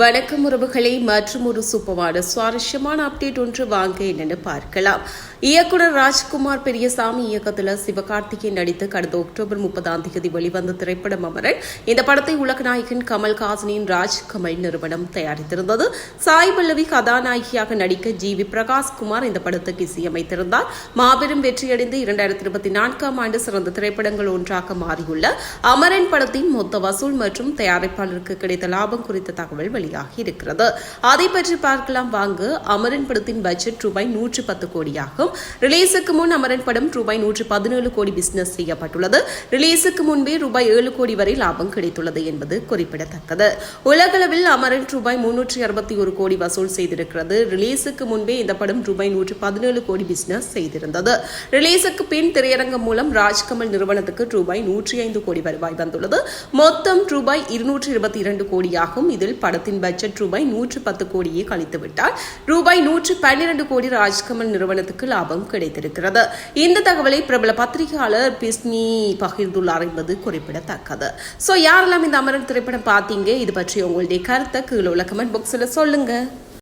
வணக்கம் உறவுகளை மற்றும் ஒரு சூப்பமான சுவாரஸ்யமான அப்டேட் ஒன்று வாங்க என்னென்னு பார்க்கலாம். இயக்குனர் ராஜ்குமார் பெரியசாமி இயக்கத்தில் சிவகார்த்திகேயன் நடித்து கடந்த அக்டோபர் முப்பதாம் தேதி வெளிவந்த திரைப்படம் அமரன். இந்த படத்தை உலகநாயகன் கமல்ஹாசனின் ராஜ் கமல் நிறுவனம் தயாரித்திருந்தது. சாய் பல்லவி கதாநாயகியாக நடிக்க ஜி வி பிரகாஷ் குமார் இந்த படத்துக்கு இசையமைத்திருந்தார். மாபெரும் வெற்றியடைந்து இரண்டாயிரத்தி இருபத்தி நான்காம் ஆண்டு சிறந்த திரைப்படங்கள் ஒன்றாக மாறியுள்ள அமரன் படத்தின் மொத்த வசூல் மற்றும் தயாரிப்பாளருக்கு கிடைத்த லாபம் குறித்த தகவல் வெளியாகி இருக்கிறது அதை பற்றி பார்க்கலாம். வாங்க அமரன் படத்தின் பட்ஜெட் ரூபாய் நூற்றி பத்து கோடியாகும் ரிலீஸுக்கு முன் அமரன் படம் ரூபாய் நூற்றி பதினேழு கோடி பிசினஸ் செய்யப்பட்டுள்ளது. ரிலீஸுக்கு முன்பே ரூபாய் ஏழு கோடி வரை லாபம் கிடைத்துள்ளது என்பது குறிப்பிடத்தக்கது. உலகளவில் அமரன் ரூபாய் முன்னூற்றி அறுபத்தி ஒரு கோடி வசூல் செய்திருக்கிறது. ரிலீஸுக்கு முன்பே இந்த படம் ரூபாய் நூற்றி பதினேழு கோடி பிசினஸ் செய்திருந்தது. ரிலீஸுக்கு பின் திரையரங்கம் மூலம் ராஜ்கமல் நிறுவனத்துக்கு ரூபாய் நூற்றி ஐந்து கோடி வருவாய் வந்துள்ளது. மொத்தம் ரூபாய் இருநூற்றி இருபத்தி இரண்டு கோடியாகும். இதில் படத்தின் பட்ஜெட் ரூபாய் நூற்று பத்து கோடியே கழித்து ரூபாய் நூற்று பன்னிரண்டு கோடி ராஜ்கமல் நிறுவனத்துக்கு லாபம் கிடைத்திருக்கிறது. இந்த தகவலை பிரபல பத்திரிகையாளர் பிஸ்மி பகிர்ந்துள்ளார் என்பது குறிப்பிடத்தக்கது. சோ யாரெல்லாம் இந்த அமரன் திரைப்படம் பார்த்தீங்க? இது பற்றி உங்களுடைய கருத்தை கீழே உள்ள கமெண்ட் பாக்ஸில் சொல்லுங்க.